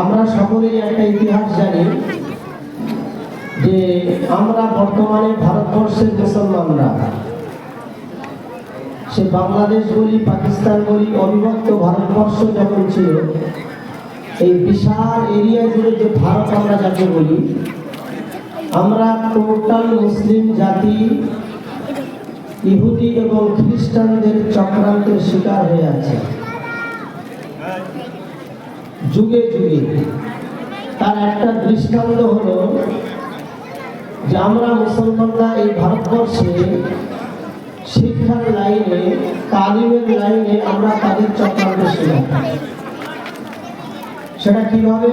আমরা সকলেই একটা ইতিহাস জানি যে আমরা বর্তমানে ভারতবর্ষের মুসলমানরা। সে বাংলাদেশ বলি, পাকিস্তান বলি, অবিভক্ত ভারতবর্ষ যখন ছিল, এই বিশাল এরিয়া জুড়ে যে ভারত আমরা যাকে বলি, আমরা টোটাল মুসলিম জাতি, ইহুদি এবং খ্রিস্টানদের চক্রান্তের শিকার হয়ে আছে। যুগে যুগে তার একটা দৃষ্টান্ত হলো যে আমরা মুসলমানরা এই ভারতবর্ষে শিক্ষার লাইনে, তালিমের লাইনে আমরা তাদের চক্রান্ত শিকার সেটা কীভাবে?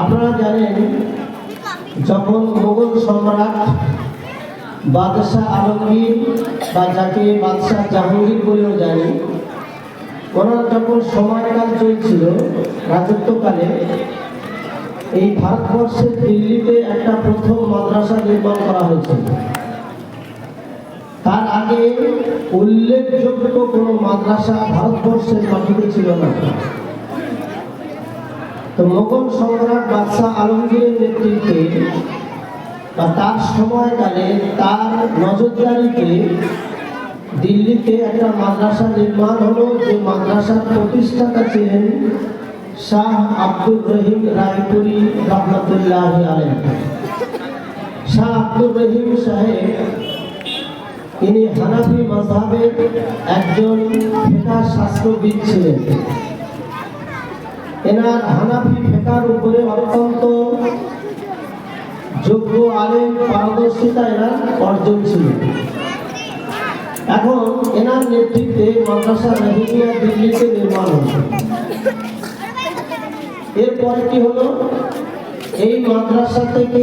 আপনারা জানেন, যখন মোগল সম্রাট বাদশাহ আলমগীর বা যাকে বাদশাহ জাহাঙ্গীর বলেও জানি যখন সময়কাল চলছিল, রাজত্বকালে। এই ভারতবর্ষের দিল্লিতে একটা প্রথম মাদ্রাসা নির্মাণ করা হয়েছিল তার আগে উল্লেখযোগ্য কোনো মাদ্রাসা ভারতবর্ষের মাটিতে ছিল না। তো মোগল সম্রাট বাদশাহ আলমগীরের নেতৃত্বে বা তার সময়কালে তার নজরদারিতে দিল্লিতে একটা মাদ্রাসা নির্মাণ হলো, যে মাদ্রাসার প্রতিষ্ঠাতা ছিলেন শাহ আব্দুর রহিম রায়পুরি রহমতুল্লাহ আলেন শাহ আব্দুর রহিম সাহেব, ইনি হানাফি মজাবের একজন ফেকার শাস্ত্রবিদ ছিলেন। এনার হানাফি ফেকার উপরে অত্যন্ত যোগ্য, আলেম, পারদর্শিতা এনার অর্জন ছিল এখন এনার নেতৃত্বে মাদ্রাসা রহিমিয়া দিল্লিতে নির্মাণ হলো এরপরে কি হলো? এই মাদ্রাসা থেকে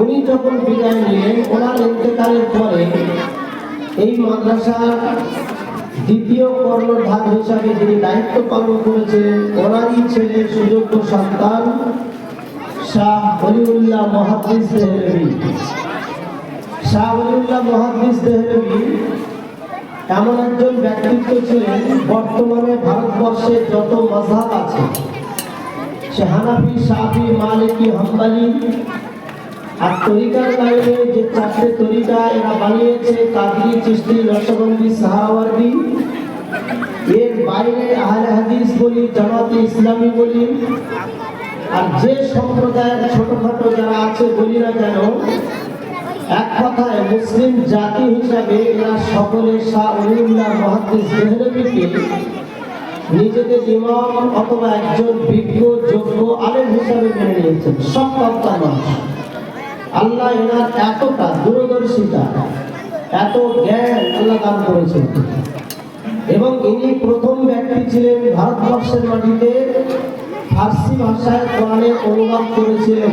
উনি যখন বিদায় নিলেন, ওনার ইন্তেকালের পরে এই মাদ্রাসার দ্বিতীয় কর্ণধার হিসাবে যিনি দায়িত্ব পালন করেছিলেন ওনারই ছেলে, সুযোগ্য সন্তান শাহ অলিউল্লাহ মহাদিস শাহ অলিউল্লাহ মহাদিস দেহলভি এমন একজন ব্যক্তিত্ব ছিলেন, বর্তমানে ভারতবর্ষে যত মজাব আছে, সে হানাফি সাফি মালিকি, হাম্বালি, আর তরিকার লাইনে যে চারটে তরিকা এরা বানিয়েছে, কাদরি চিস্তি রসবন্দি সাহাওয়ার্দি এর বাইরে আহলে হাদিস বলি, জামাতে ইসলামী বলি, আর যে সম্প্রদায়ের ছোটখাটো যারা আছে বলি না কেন এক কথায় মুসলিম জাতি হিসাবে এরা সকলে শাহ উলিউল্লাহ মহাদিস নিজেদের ইমাম অথবা একজন বিজ্ঞ, যোগ্য আলেম হিসাবে মেনে নিয়েছেন। সব কর্তা মানুষ আল্লাহ এনার এতটা দূরদর্শিতা, এত জ্ঞান আল্লাহ দান করেছেন। এবং ইনি প্রথম ব্যক্তি ছিলেন ভারতবর্ষের মাটিতে, ফার্সি ভাষায় কোরআনের অনুবাদ করেছিলেন।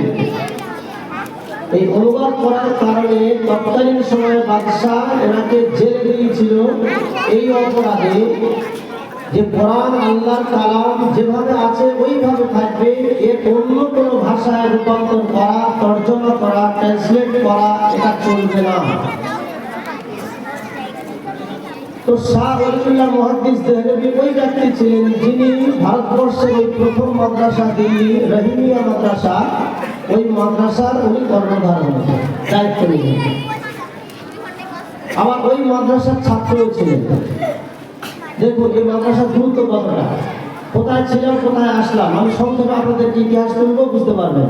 এই অনুবাদ করার কারণে তৎকালীন সময়ে বাদশাহ এনাকে জেলে দিয়েছিল। এই অপরাধে যে কোরআন, আল্লাহর কালাম যেভাবে আছে, ওইভাবে থাকবে। এর অন্য কোনো ভাষায় রূপান্তর করা, তর্জমা করা ট্রান্সলেট করা, এটা চলবে না। তো শাহ ওলিউল্লাহ মহাদিস দেহলভি ওই ব্যক্তি ছিলেন যিনি ভারতবর্ষের প্রথম মাদ্রাসা দিল্লি রহিমিয়া মাদ্রাসা ওই মাদ্রাসার উনি কর্ণধার হলেন দায়িত্ব নিলেন আবার ওই মাদ্রাসার ছাত্রও ছিলেন দেখুন এই মাদ্রাসার গুরুত্ব কতটা। কোথায় ছিলাম, কোথায় আসলাম? আমি সংক্ষেপে আপনাদেরকে ইতিহাস তুলবো বুঝতে পারবেন?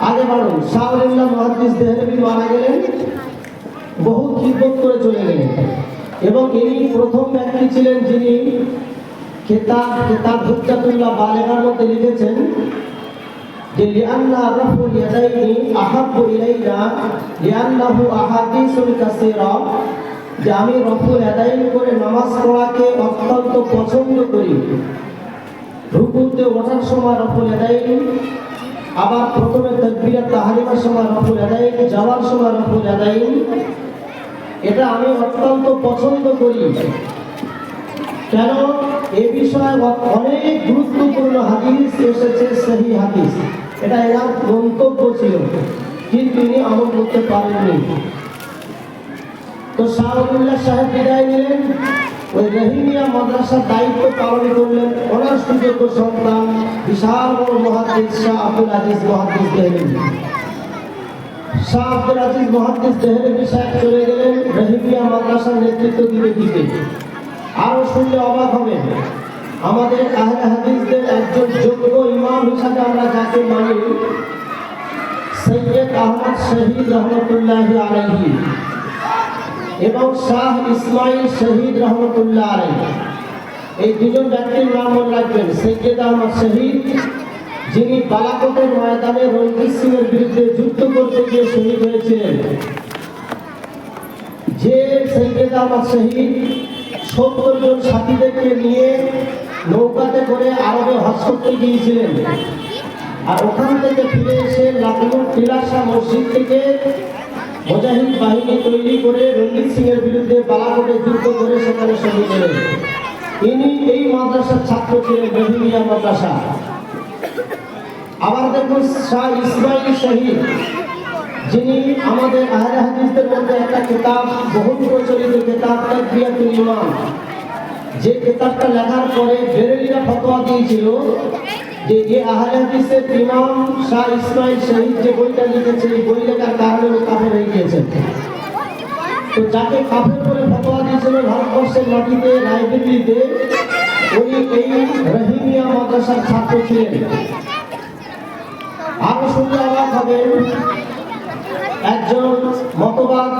আগে বাড়ুন শাহরুল্লাহ মহাদিস দেহলভি মারা গেলেন। বহু খিদমত করে চলে গেলেন। এবং ইনি প্রথম ব্যক্তি ছিলেন যিনি কেতাব কেতাব হুজ্জাতুল্লাহ বালেগার মধ্যে লিখেছেন যে লিআন্না রাফুল ইয়াদাইনি আহাব্বু ইলাইনা লিআন্নাহু আহাদিসুল কাসীরা যে আমি রফুল আদাইন করে নামাজ পড়াকে অত্যন্ত পছন্দ করি। রুকুতে ওঠার সময় রফুল আদাইন আবার প্রথমে তকবিরা তাহারিমার সময় রফুল আদাইন যাওয়ার সময় রফুল আদাইন এটা আমি অত্যন্ত পছন্দ করি। কেন? এ বিষয়ে অনেক গুরুত্বপূর্ণ হাদিস এসেছে সেই হাদিস। এটা এনার মন্তব্য ছিল, কিন্তু তিনি আমল করতে পারেননি। তো শাহুল্লাহ সাহেব বিদায় নিলেন। ওই রহিমিয়া মাদ্রাসার দায়িত্ব পালন করলেন। ওনার সুযোগ্য সন্তান বিশাল বড় মহাদিস শাহ আব্দুল আজিজ মহাদিস দেহলেন শাহ আব্দুল আজিজ মহাদিস দেহলেবি সাহেব চলে গেলেন রহিমিয়া মাদ্রাসার নেতৃত্ব দিতে দিতে। আরও শুনলে অবাক হবেন আমাদের আহলে একজন যোগ্য ইমাম হিসাবে আমরা যাকে মানি, সৈয়দ আহমদ শহীদ রহমতুল্লাহ আলাইহি এবং শাহ ইসমাইল শহীদ রহমতুল্লাহ আলাইহি। এই দুজন ব্যক্তির নাম মনে রাখবেন, সৈয়দ আহমদ শহীদ, যিনি বালাকোটের ময়দানে রঞ্জিত সিং এর বিরুদ্ধে যুদ্ধ করতে গিয়ে শহীদ হয়েছিলেন। যে সৈয়দ আহমদ শহীদ সত্তর জন সাথীদেরকে নিয়ে নৌকাতে করে আরবে হজ করতে গিয়েছিলেন। আর ওখান থেকে ফিরে এসে লাকনুর টিলাসা মসজিদ থেকে মুজাহিদ বাহিনী তৈরি করে রঞ্জিত সিং এর বিরুদ্ধে বালাকোটে যুদ্ধ করে সেখানে শহীদ হলেন। ইনি এই মাদ্রাসার ছাত্র ছিলেন রহিমিয়া মাদ্রাসা। আবার দেখুন শাহ ইসমাইল শহীদ যিনি আমাদের আহলে হাদিসদের মধ্যে একটা কিতাব, বহু প্রচলিত কিতাব, তাকবিয়াতুল ইমান। যে কিতাবটা লেখার পরে বেরেলিরা ফতোয়া দিয়েছিল যে যে আহলে হাদিসের ইমাম শাহ ইসমাইল শহীদ যে বইটা লিখেছে, এই বই লেখার কারণে ও কাফের হয়ে গিয়েছেন তো যাকে কাফের বলে ফতোয়া দিয়েছিল ভারতবর্ষের মাটিতে রায়দিল্লিতে উনি এই রহিমিয়া মাদ্রাসার ছাত্র ছিলেন। আরও শুনলে অবাক হবেন একজন মতবাদ,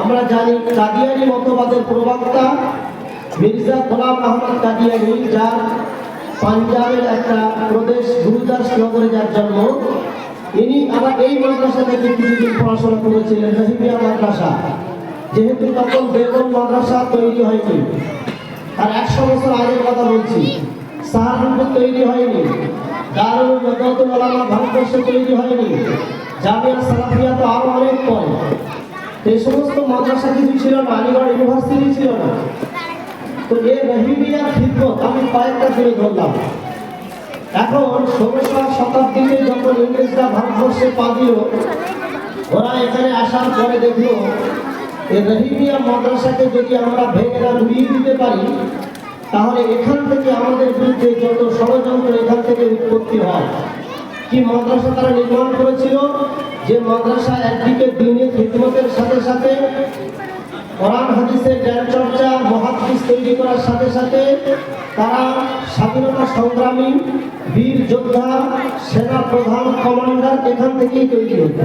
আমরা জানি কাদিয়ানি মতবাদের প্রবক্তা মির্জা গোলাম আহমদ কাদিয়ানি, যার পাঞ্জাবের একটা প্রদেশ গুরুদাস নগরে যার জন্ম। ইনি আবার এই মাদ্রাসা থেকে কিছুদিন পড়াশোনা করেছিলেন রহিমিয়া মাদ্রাসা যেহেতু তখন বেগম মাদ্রাসা তৈরি হয়নি। আর একশো বছর আগের কথা বলছি সাহারনপুর তৈরি হয়নি। দারুল আলামা ভারতবর্ষে তৈরি হয়নি। জামিয়া সালাফিয়া তো আরও অনেক পরে। এই সমস্ত মাদ্রাসা কিছু ছিল না, আলিগড় ইউনিভার্সিটি ছিল না। তো এই রহিমিয়া খিদমত আমি কয়েকটা তুলে ধরলাম। এখন ষোলোশো শতাব্দীতে যখন ইংরেজরা ভারতবর্ষে পা দিল, ওরা এখানে আসার পরে দেখল এই রহিমিয়া মাদ্রাসাকে যদি আমরা ভেঙে না দিতে পারি, তাহলে এখান থেকে আমাদের বিরুদ্ধে যত ষড়যন্ত্র এখান থেকে উৎপত্তি হয়। কি মাদ্রাসা তারা নির্মাণ করেছিল, যে মাদ্রাসা একদিকে দিনের খিদমতের সাথে সাথে, কোরআন, হাদিসের জ্ঞান চর্চা মহাদিস তৈরি করার সাথে সাথে তারা স্বাধীনতা সংগ্রামী, বীর যোদ্ধা, সেনা প্রধান, কমান্ডার এখান থেকেই তৈরি হতো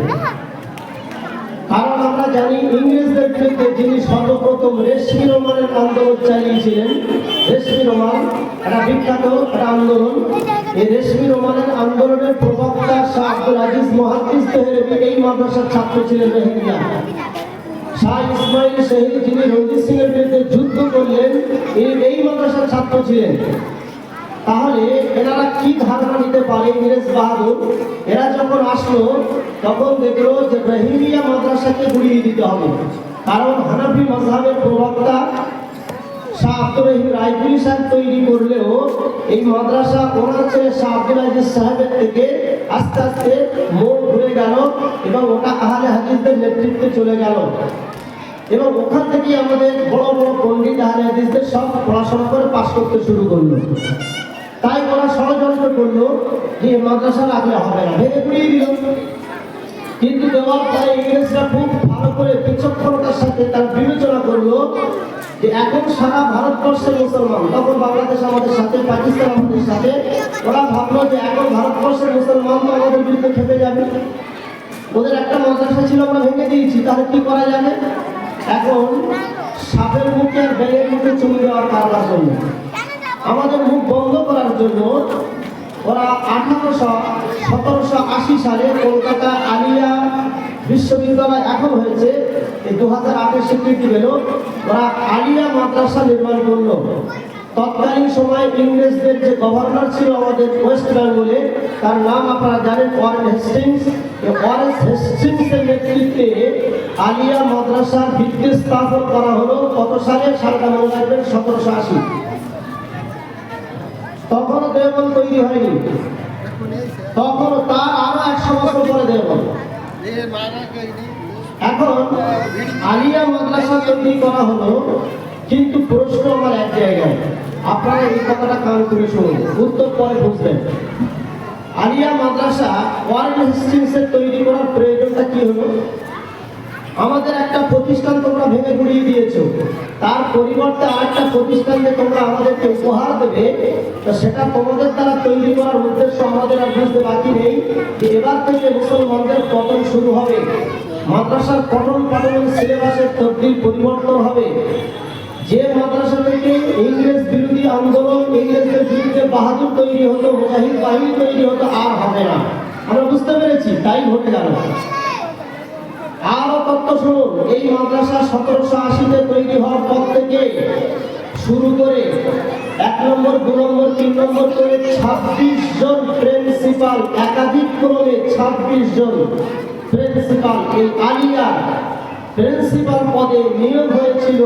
জানি ইংরেজদের বিরুদ্ধে যিনি সর্বপ্রথম রেশমি রোমানের আন্দোলন চালিয়েছিলেন, রেশমি রোমান, একটা বিখ্যাত একটা আন্দোলন। এই রেশমি রোমানের আন্দোলনের প্রবক্তা শাহ আব্দুল আজিজ মহাদিস তেহরেবি এই মাদ্রাসার ছাত্র ছিলেন রোহিঙ্গা। শাহ ইসমাইল শহীদ যিনি রঞ্জিত সিং এর বিরুদ্ধে যুদ্ধ করলেন এই মাদ্রাসার ছাত্র ছিলেন। তাহলে এনারা কি ধারণা নিতে পারে ইংরেজ বাহাদুর? এরা যখন আসলো, তখন দেখল যে রহিমিয়া মাদ্রাসাকে গুড়িয়ে দিতে হবে। কারণ হানাফি মজহাবের প্রবক্তা শাহ আব্দুর রহিম রায়পুরি সাহেব তৈরি করলেও এই মাদ্রাসা ওনার ছেলে শাহ আব্দুল আজিজ সাহেবের থেকে আস্তে আস্তে মোড় ঘুরে গেল এবং ওটা আহলে হাদিসদের নেতৃত্বে চলে গেল। এবং ওখান থেকেই আমাদের বড় বড় পণ্ডিত আহলে হাদিসদের সব পড়াশোনা করে পাশ করতে শুরু করল। তাই ওরা ষড়যন্ত্র করল যে মাদ্রাসা রাখলে হবে না। ভেঙে পুড়িয়ে দিল। কিন্তু দেওয়ার পরে ইংরেজরা খুব ভালো করে বিচক্ষণতার সাথে তার বিবেচনা করল যে এখন সারা ভারতবর্ষের মুসলমান, তখন বাংলাদেশ আমাদের সাথে, পাকিস্তান আমাদের সাথে। ওরা ভাবলো যে এখন ভারতবর্ষের মুসলমান তো আমাদের বিরুদ্ধে খেপে যাবে। ওদের একটা মাদ্রাসা ছিল, আমরা ভেঙে দিয়েছি। তাহলে কি করা যাবে? এখন সাপের মুখে আর বেলের মুখে চুমি দেওয়ার জন্য আমাদের মুখ বন্ধ করার জন্য ওরা আঠারোশো, সতেরোশো আশি সালে কলকাতা আলিয়া বিশ্ববিদ্যালয় এখন হয়েছে। এই দু হাজার আটের স্বীকৃতি পেল। ওরা আলিয়া মাদ্রাসা নির্মাণ করল। তৎকালীন সময় ইংরেজদের যে গভর্নর ছিল আমাদের ওয়েস্ট বেঙ্গলে, তার নাম আপনারা জানেন ওয়ারেন হেস্টিংস। ওয়ারেন হেস্টিংসের নেতৃত্বে আলিয়া মাদ্রাসার ভিত্তি স্থাপন করা হলো কত সালে? সালটা মনে রাখবেন, সতেরোশো আশি। তখনও দেওবন্দ তৈরি হয়নি। তখনও তার আরও একশো বছর পরে দেওবন্দ। এখন আলিয়া মাদ্রাসা তৈরি করা হলো, কিন্তু প্রশ্ন আমার এক জায়গায়। আপনারা এই কথাটা কান করে শুনুন, উত্তর পরে বুঝবেন। আলিয়া মাদ্রাসা ওয়ারেন হেস্টিংসের তৈরি করার প্রয়োজনটা কি হলো? আমাদের একটা প্রতিষ্ঠান তোমরা ভেঙে গুড়িয়ে দিয়েছ। তার পরিবর্তে আরেকটা প্রতিষ্ঠান যে তোমরা আমাদেরকে উপহার দেবে। তো সেটা তোমাদের দ্বারা তৈরি করার উদ্দেশ্য আমাদের আর বুঝতে বাকি নেই। এবার থেকে মুসলমানদের পতন শুরু হবে। মাদ্রাসার পঠন পাঠনের সিলেবাসের তবদিল পরিবর্তন হবে। যে মাদ্রাসা থেকে ইংরেজ বিরোধী আন্দোলন, ইংরেজদের বিরুদ্ধে বাহাদুর তৈরি হতো, মুজাহিদ বাহিনী তৈরি হতো, আর হবে না। আমরা বুঝতে পেরেছি, তাই ঘটে গেল আরও তত্ত্ব এই মাদ্রাসা সতেরোশো আশিতে তৈরি হওয়ার পর থেকে শুরু করে এক নম্বর, দু নম্বর, তিন নম্বর করে ছাব্বিশ জন প্রিন্সিপাল, একাধিক ক্রমে ছাব্বিশ জন প্রিন্সিপাল। এই পদে নিয়োগ হয়েছিল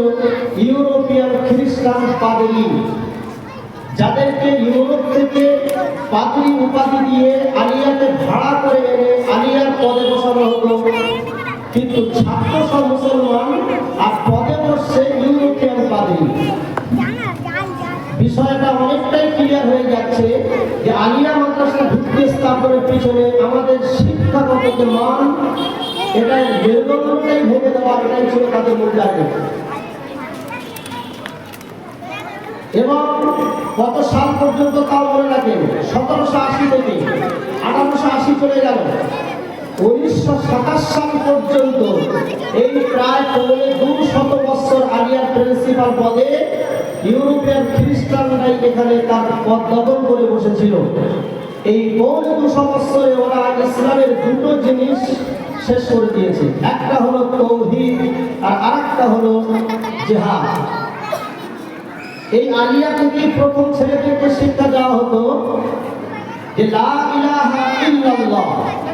ইউরোপিয়ান খ্রিস্টান যাদেরকে ইউরোপ থেকে পাদ্রী উপাধি দিয়ে আলিয়াতে ভাড়া করে এনে আলিয়ার পদে বসানো হতো কিন্তু ছাত্র সব মুসলমান আর পদে বসছে ইউরোপিয়ান পাদ্রী বিষয়টা অনেকটাই ক্লিয়ার হয়ে যাচ্ছে যে আলিয়া মাদ্রাসা ভিত্তি স্থাপনের পিছনে আমাদের শিক্ষাগত যে মান এটা মেরুদণ্ডটাই ভেঙে দেওয়া, এটাই ছিল তাদের মূল এবং কত সাল পর্যন্ত তাও মনে রাখেন, সতেরোশো আশি থেকে আঠারোশো আশি চলে গেল। উনিশশো সাতাশ সাল পর্যন্ত, এই প্রায় পৌনে দু শত আলিয়ার প্রিন্সিপাল পদে ইউরোপিয়ান খ্রিস্টানরাই এখানে তার পদ দখল করে বসেছিল। এই পৌনে দুটো জিনিস শেষ করে দিয়েছে। একটা হলো তৌহিদ আর আরেকটা হলো জেহাদ। এই আলিয়া থেকে প্রথম ছেলেদেরকে শিক্ষা দেওয়া হতো? যে লা ইলাহা ইল্লাল্লাহ।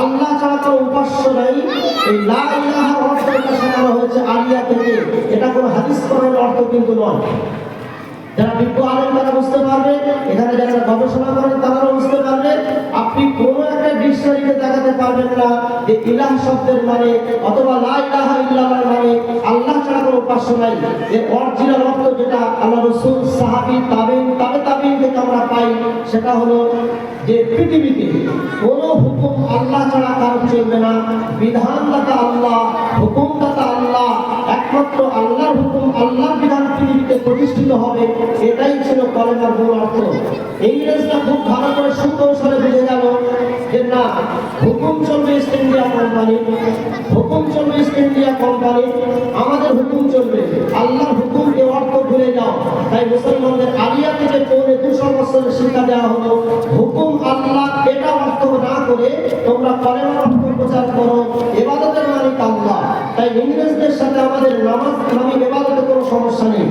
আল্লাহ ছাড়া তো উপাস্য নাই। এই লা ইলাহা অর্থ শেখানো হয়েছে আলিয়া থেকে। এটা কোনো হাদিস কোরআনের অর্থ কিন্তু নয়। যারা বিজ্ঞ আলেন তারা বুঝতে পারবে। এখানে যারা গবেষণা করেন তারাও বুঝতে পারবে। আপনি কোনো একটা ডিকশনারিতে দেখাতে পারবেন না যে ইলাহ শব্দের মানে অথবা লা ইলাহা ইল্লাল্লাহর মানে আল্লাহ ছাড়া কোনো উপাস্য নাই। এর অরিজিনাল অর্থ যেটা আল্লাহ রাসূল, সাহাবী, তাবেঈন, তাবে তাবেঈন থেকে আমরা পাই, সেটা হলো যে পৃথিবীতে বিধানদাতা আল্লাহ হুকুমদাতা আল্লাহ, একমাত্র আল্লাহর হুকুম আল্লাহর বিধান পৃথিবীতে প্রতিষ্ঠিত হবে, এটাই ছিল কলেমার মূল অর্থ। ইংরেজরা খুব ভালো করে সুকৌশলে বুঝে গেল যে না, হুকুম চলবে ইস্ট ইন্ডিয়া কোম্পানি হুকুম চলবে ইস্ট ইন্ডিয়া কোম্পানি আমাদের হুকুম চলবে। আল্লাহর হুকুমকে অর্থ যাও তাই মুসলমানদের আলিয়া থেকে পৌনে দুশো বছরের শিক্ষা দেওয়া হলো, হুকুম আল্লাহ এটা অর্থ না করে তোমরা অর্থ প্রচার করো, এবাদতের মালিক আল্লাহ। তাই ইংরেজদের সাথে আমাদের নামাজ নামে এবাদতে কোনো সমস্যা নেই।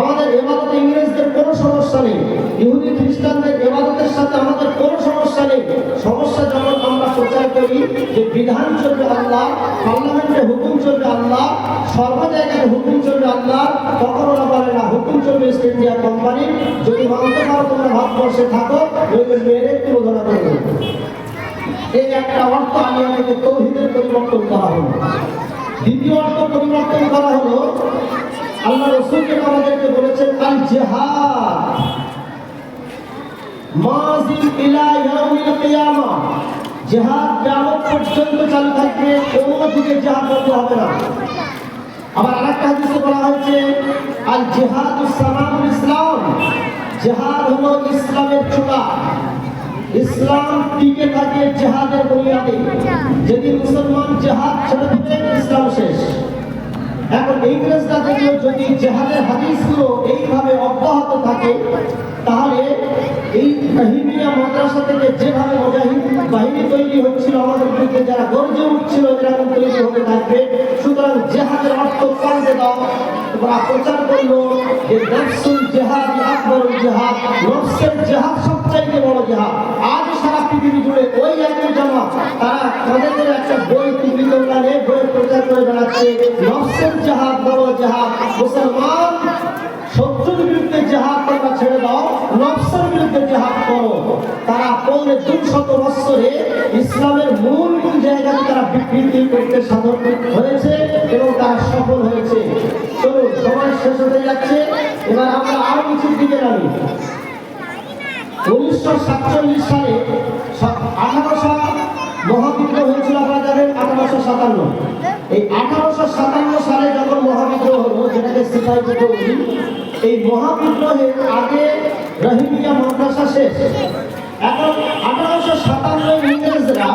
আমাদের এবাদতে ইংরেজদের কোনো সমস্যা নেই। ইহুদি খ্রিস্টানদের এবাদতের সাথে আমাদের কোনো সমস্যা নেই। সমস্যা যেমন আমরা প্রচার করি যে বিধান চলবে আল্লাহ, পার্লামেন্টে হুকুম চলবে আল্লাহ। সর্ব জায়গায় হুকুম চলবে আল্লাহ। তখন ওরা বলে না। হুকুম চলবে ইস্ট ইন্ডিয়া কোম্পানি যদি মানতে পারো তোমরা ভারতবর্ষে থাকো নইলে মেরে তুলোধনা করে। দেবো এই একটা অর্থ আলিয়া থেকে তৌহিদের পরিবর্তন করা হলো। দ্বিতীয় অর্থ পরিবর্তন করা হলো, আল্লাহ রসুল যেটা আমাদেরকে বলেছেন আল জেহাদ মাজিল ইলা ইয়াউমিল কিয়ামা। জেহাদ কিয়ামত পর্যন্ত চালু থাকবে, কোনো দিকে জেহাদ বন্ধ হবে না। আবার আরেকটা হাদিসে বলা হয়েছে, আল জিহাদুস সালামুল ইসলাম। জেহাদ হলো ইসলামের চূড়া ইসলাম টিকে থাকে জেহাদের বুনিয়াদে। যদি মুসলমান জেহাদ ছেড়ে দেবে ইসলাম শেষ। এখন ইংরেজরা যদি জেহাদের হাদিসগুলো এইভাবে অব্যাহত থাকে তাহলে এই কাহিমিয়া মাদ্রাসা থেকে যেভাবে মুজাহিদ বাহিনী তৈরি হচ্ছিল, আমাদের বিরুদ্ধে যারা গর্জে উঠছিল এরকম তৈরি হতে থাকবে। সুতরাং জেহাদের অর্থ পাল্টে দাও ওরা প্রচার করল মুসলমান শত্রুর বিরুদ্ধে জেহাদ তোমরা ছেড়ে দাও নফসের বিরুদ্ধে জেহাদ করো তারা পৌনে দুশত বৎসরে ইসলামের মূল মূল জায়গাতে তারা বিকৃতি করতে সাধন হয়েছে এবং তারা সফল হয়েছে। চলুন সময় শেষ হতে যাচ্ছে। এবার আমরা আরও কিছুর দিকে নামি। উনিশশো সাতচল্লিশ সালে আঠারোশো মহাবিদ্রোহ হয়েছিল আপনারা জানেন আঠারোশো সাতান্ন। এই আঠারোশো সাতান্ন সালে যখন মহাবিদ্রোহ হলো যেটাকে সিপাহী বলি, এই মহাবিদ্রোহের আগে রহিমিয়া মাদ্রাসা শেষ। এখন আঠারোশো সাতান্ন ইংরেজরা,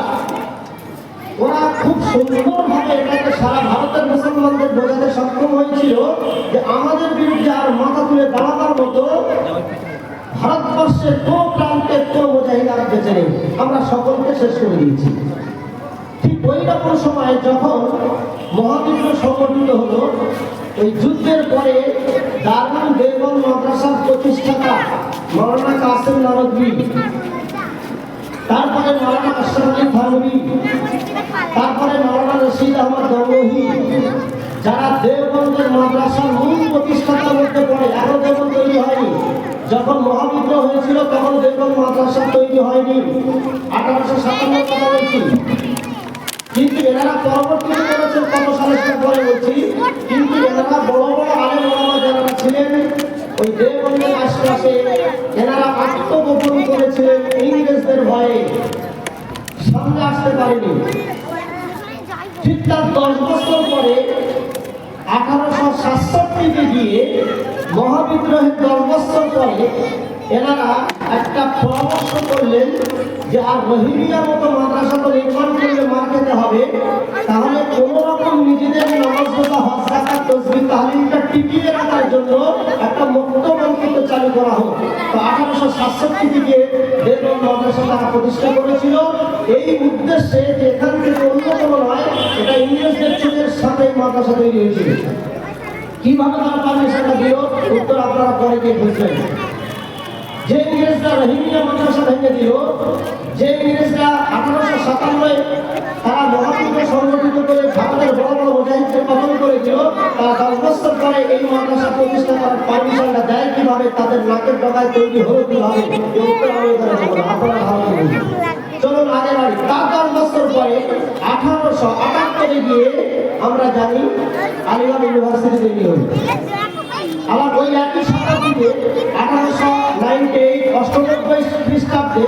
ওরা খুব সুন্দরভাবে এটাকে সারা ভারতের মুসলমানদের বোঝাতে সক্ষম হয়েছিল যে আমাদের বিরুদ্ধে আর মাথা তুলে দাঁড়াবার মতো ভারতবর্ষের কোনো প্রান্তে কোনো মুজাহিদ আর বেঁচে নেই। আমরা সকলকে শেষ করে দিয়েছি। ঠিক ওই রকম সময় যখন মহাবিদ্রোহ সংগঠিত হলো ওই যুদ্ধের পরে দারুল দেবন মাদ্রাসার প্রতিষ্ঠাতা মৌলানা কাসেম নানদী তারপরে মৌলানা আশরাফ আলী থানভী তারপরে মৌলানা রশিদ আহমদ গঙ্গোহী যারা দেওবন্দের মাদ্রাসার মূল প্রতিষ্ঠাতার মধ্যে পড়ে, এখনও দেওবন্দ তৈরি হয়নি। যখন মহাবিদ্রোহ হয়েছিল, তখন দেওবন্দ মাদ্রাসা তৈরি হয়নি। আঠারোশো সাতান্ন কথা বলছি কিন্তু এনারা পরবর্তীতে করেছেন কত সালে পরে বলছি। কিন্তু এনারা বড় বড় আলেম যারা ছিলেন ওই দেওবন্দের আশপাশে এনারা আত্মগোপন করেছিলেন ইংরেজদের ভয়ে। সামনে আসতে পারেনি। ঠিক তার দশ বছর পরে আঠারোশো সাতষট্টিতে গিয়ে মহাবিদ্রোহের দশ বছর পরে এনারা একটা পরামর্শ করলেন যে আর রহিমিয়ার মতো মাদ্রাসা তো নির্মাণ করলে মার খেতে হবে, তাহলে কোনো রকম নিজেদের নামাজ রোজা হজ জাকাত টিকিয়ে রাখার জন্য একটা মুক্ত মন্ত্রিত চালু করা হোক। তো আঠারোশো সাতষট্টি থেকে দেবন মাদ্রাসা তারা প্রতিষ্ঠা করেছিল। এই উদ্দেশ্যে যে এখান থেকে অন্য কোনো নয়, এটা ইংরেজদের যুগের সাথে মাদ্রাসা তৈরি হয়েছিল। কীভাবে তারা পারমিশনটা দিল? উত্তর আপনারা পরে গিয়ে বুঝবেন। যে ইংরেজরা রহিমিয়া মাদ্রাসা ভেঙে দিল, যে ইংরেজরা আঠারোশো সাতান্নয় তারা মহাবিদ্য সংগঠিত করে ভারতের বড় বড় মুজাহিদকে পতন করে তারা দশ বছর পরে এই মাদ্রাসা প্রতিষ্ঠা করার পারমিশনটা দেয় কীভাবে? তাদের নাকের ডগায় তৈরি হলো কীভাবে? আপনারা। চলুন আগে বাড়ি, তার দশ বছর পরে আঠারোশো আটাত্তরে গিয়ে আমরা জানি আলিগড় ইউনিভার্সিটি তৈরি হলো আবার ওই একই শতাব্দীতে আঠারোশো নাইনটি এইট অষ্টানব্বই খ্রিস্টাব্দে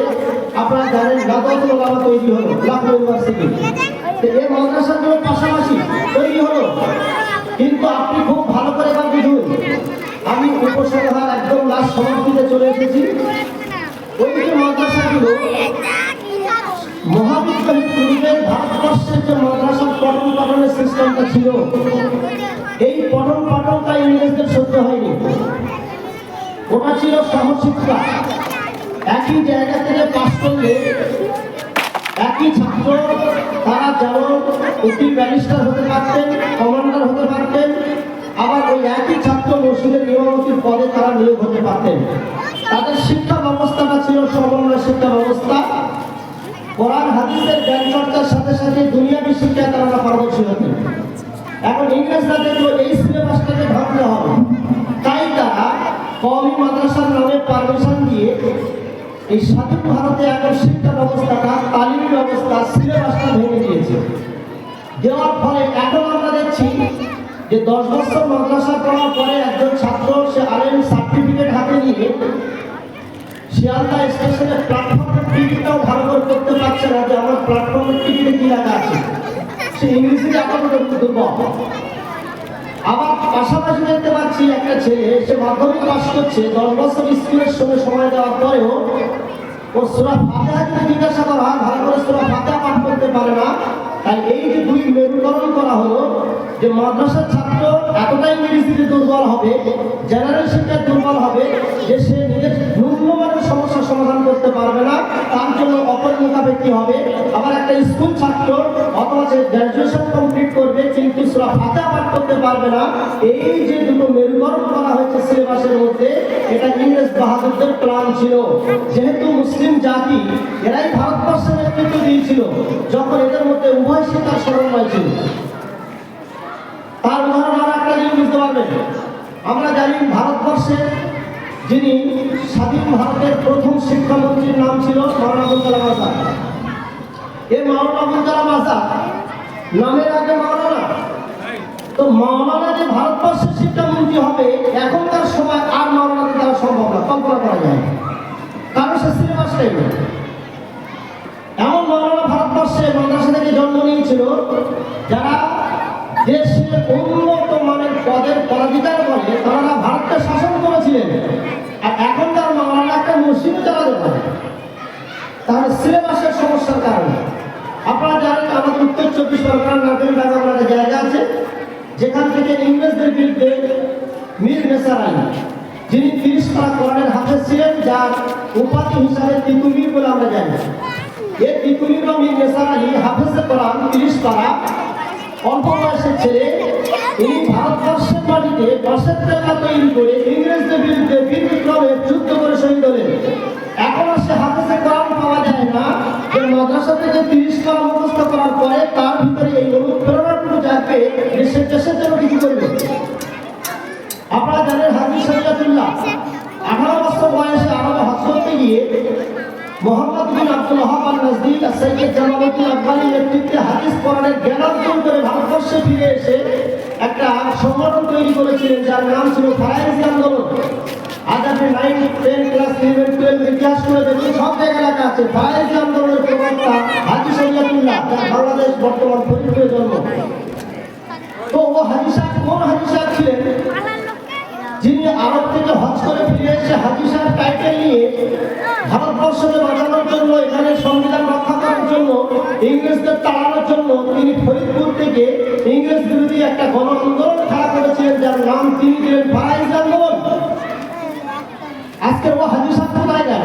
আপনারা জানেন গাদওয়াতুল ওলামা তৈরি হলো লাখনৌ ইউনিভার্সিটি। এই মাদ্রাসাগুলো পাশাপাশি তৈরি হলো। কিন্তু আপনি খুব ভালো করে এবার বুঝুন, আমি উপসংহার একদম লাস্ট সমাপ্তিতে চলে এসেছি। ওই যে মাদ্রাসাগুলো মহাবিদ্যালয় ভারতবর্ষের যে মাদ্রাসার পঠন সিস্টেমটা ছিল ছিল সহশিক্ষা একই জায়গা থেকে পাশ করলে একই ছাত্র, তারা যেমন উকিল ব্যারিস্টার হতে পারতেন, কমান্ডার হতে পারতেন, আবার ওই একই ছাত্র মসজিদের নিয়মতির পদে তারা নিয়োগ হতে পারতেন। তাদের শিক্ষা ব্যবস্থাটা ছিল সমন্বয় শিক্ষা ব্যবস্থা। কোরআন, হাদিসের জ্ঞান চর্চার সাথে সাথে দুনিয়াবী শিক্ষায় তারা পারদর্শী হতেন। এখন ইংরেজরা দেখল এই সিলেবাসটাকে ভাবতে হবে। কওমি মাদ্রাসার নামে পারমিশন দিয়ে এই স্বাধীন ভারতে এখন শিক্ষা ব্যবস্থাটা তালিম ব্যবস্থা সিলেবাসটা ভেঙে দিয়েছে। দেওয়ার ফলে এখন আমরা দেখছি যে দশ বছর মাদ্রাসা পড়ার পরে একজন ছাত্র, সে আলেম সার্টিফিকেট হাতে নিয়ে শিয়ালদা স্টেশনে প্ল্যাটফর্মের টিকিটটাও ভালো করে করতে পারছে না, যে আমার প্ল্যাটফর্মের টিকিটে কি আছে? সে আপাতত একটু দুর্বল আবার পাশাপাশি দেখতে পাচ্ছি একটা ছেলে, সে মাধ্যমিক পাস করছে দশ বছর স্কুলের সঙ্গে সময় দেওয়ার পরেও ও সুরা যদি জিজ্ঞাসা করা হয়, ভালো করে সুরা ফাতেহা পাঠ করতে পারে না। তাই এই যে দুই মেরুকরণ করা হলো, যে মাদ্রাসার ছাত্র এতটাই ইংরেজিতে দুর্বল হবে জেনারেল শিক্ষায় দুর্বল হবে, যে সে নিজের সমাধান করতে পারবে না। তার জন্য অপর মোকাবেকি হবে? আবার একটা স্কুল ছাত্র অথবা সে গ্র্যাজুয়েশন কমপ্লিট করবে, কিন্তু সুরা ফাতেহা পাঠ করতে পারবে না। এই যে দুটো মেরুকরণ করা হয়েছে সিলেবাসের মধ্যে, এটা ইংরেজ বাহাদুরদের প্ল্যান ছিল। যেহেতু মুসলিম জাতি, এরাই ভারতবর্ষের নেতৃত্ব দিয়েছিল, যখন এদের মধ্যে উভয় শিকার সমন্বয় ছিল। তার উদাহরণ আর একটা জিনিস বুঝতে পারবেন। আমরা জানি ভারতবর্ষের যিনি স্বাধীন ভারতের প্রথম শিক্ষামন্ত্রীর নাম ছিল মাওলানা কালাম আজাদ। এই মাওলানা আবুল নামের আগে মাওলানা। তো মাওলানা যে ভারতবর্ষের শিক্ষামন্ত্রী হবে, এখনকার সময় আর মাওলানাকে দেওয়া সম্ভব না, কল্পনা করা যায়। কারণ সে সিলেবাসটাই নেই। এমন মাওলানা ভারতবর্ষে মাদ্রাসা থেকে জন্ম নিয়েছিল, যারা দেশের উন্নত মানের পদের পরাধিকার করে তারা ভারতকে শাসন করেছিলেন আর এখনকার মাওলানা মসজিদে চালাতে তার সিলেবাসের সমস্যার কারণে। আপনারা জানেন আমাদের উত্তর চব্বিশ পরগনার বাগান আমার একটা জায়গা আছে। যেখান থেকে ইংরেজদের বিরুদ্ধে মীর নেসার আলী, যিনি তিরিশ পারা কোরআনের হাফেজ ছিলেন, যার উপাধি হিসাবে তিতুমির বলে আমরা জানি। এই তিতুমির বা মীর নেসার আলী হাফেজে কোরআন তিরিশ পারা অল্প বয়সের ছেলে। ইনি ভারতবর্ষের মাটিতে দশের টাকা তৈরি করে ইংরেজদের বিরুদ্ধে বীর বিক্রমে যুদ্ধ করে শহীদ হলেন। এখন সে হাফেজে কোরআন পাওয়া যায় না। যে মাদ্রাসা থেকে তিরিশ পারা মুখস্থ করার পরে তার ভিতরে এই অনুপ্রেরণাটুকু জাগবে যে সে দেশের জন্য কিছু করবে। আপনারা জানেন হাজি শরিয়াতুল্লাহ। আঠারো বছর বয়সে আরবে হজ করতে গিয়ে মোহাম্মদ বিন আব্দুল আল নজদিক সৈয়দ জামালউদ্দিন আফগানির নেতৃত্বে হাদিস কোরআনের জ্ঞান অর্জন করে ভারতবর্ষে ফিরে এসে একটা সংগঠন তৈরি করেছিলেন, যার নাম ছিল ফারাইজি আন্দোলন। আজ আপনি nine ten class eleven twelve class করে দেখুন সব জায়গায় লেখা আছে, ফারাইজি আন্দোলনের প্রবক্তা হাজি সৈয়াদুল্লাহ যার বাংলাদেশ বর্তমান ফরিদপুরে জন্ম। তো ও হাজি সাহেব, কোন হাজি সাহেব ছিলেন? যিনি আরব থেকে হজ করে ফিরে এসে হাজি সাহেব টাইটেল নিয়ে ভারতবর্ষকে বাঁচানোর জন্য, এখানে সংবিধান রক্ষা করার জন্য, ইংরেজদের তাড়ানোর জন্য তিনি ফরিদপুর থেকে ইংরেজ বিরোধী একটা গণ আন্দোলন খাড়া করেছিলেন যার নাম তিনি দিলেন ফারাইজ আন্দোলন। আজকে ও সাহেব কোথায় গেল?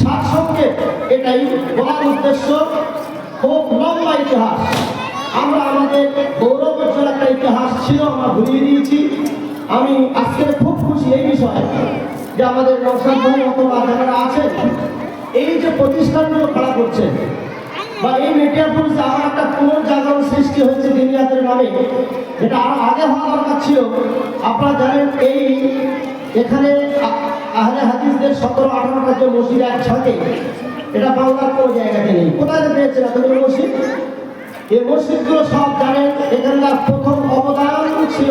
সাত সংকেত, এটাই বলার উদ্দেশ্য। খুব লম্বা ইতিহাস। আমরা আমাদের গৌরবোজ্জ্বল একটা ইতিহাস ছিল, আমরা ভুলিয়ে দিয়েছি। আমি আজকে খুব খুশি এই বিষয়ে যে আমাদের ভাই অথবা যারা আছেন। এই যে প্রতিষ্ঠানগুলো খাড়া করছে বা এই মিডিয়াপুর যে আমার একটা পুনর্জাগরণ সৃষ্টি হয়েছে দিনিয়াতের নামে এটা আরও আগে হওয়া দরকার ছিল। আপনারা জানেন এই এখানে আহলে হাদিসদের সতেরো, আঠারোটা যে মসজিদ একসাথে এটা বাংলার কোনো জায়গাতে নেই। কোথায় পেয়েছেন এতগুলো মসজিদ? এই মসজিদগুলো সব জানেন, এখানকার প্রথম অবদান ছিল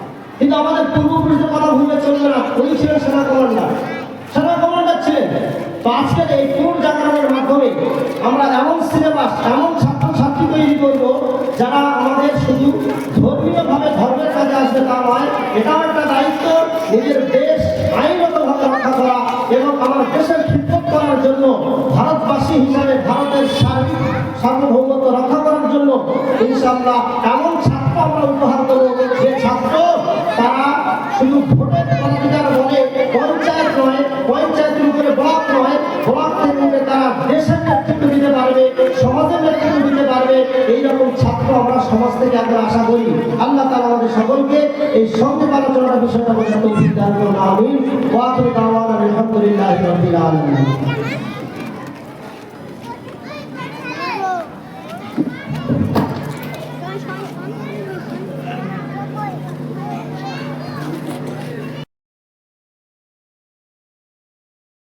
কিন্তু আমাদের পূর্বপুরুষের কথা ভুলে চলবে না উনি ছিলেন সেনা কমান্ডার। সেনা কমান্ডার ছিলেন। তো আজকের এই পুনর জাগরণের মাধ্যমে আমরা এমন সিলেবাস এমন ছাত্র ছাত্রী তৈরি করব যারা আমাদের শুধু ধর্মীয়ভাবে ধর্মের কাজে আসবে তা নয়, এটাও একটা দায়িত্ব নিজের দেশ আইনগতভাবে রক্ষা করা এবং আমার দেশের খিদমত করার জন্য ভারতবাসী হিসাবে ভারতের সার্বিক সার্বভৌমত্ব রক্ষা করার জন্য ইনশাআল্লাহ এমন ছাত্র আমরা উপহার দেবো যে ছাত্র তারা শুধু ভোটের বলে, পঞ্চায়েত নয় পঞ্চায়েতের উপরে ব্লক নয়, ব্লক থেকে তারা দেশের নেতৃত্ব দিতে পারবে, সমাজের নেতৃত্ব দিতে পারবে। এইরকম ছাত্র আমরা সমাজ থেকে আমরা আশা করি। আল্লাহ তালা আমাদের সকলকে এই সঙ্গে আলোচনার বিষয়টা পর্যন্ত দান করুন। আমিন। ওয়াকুল দাওয়ান আলহামদুলিল্লাহ রবিল আলামিন।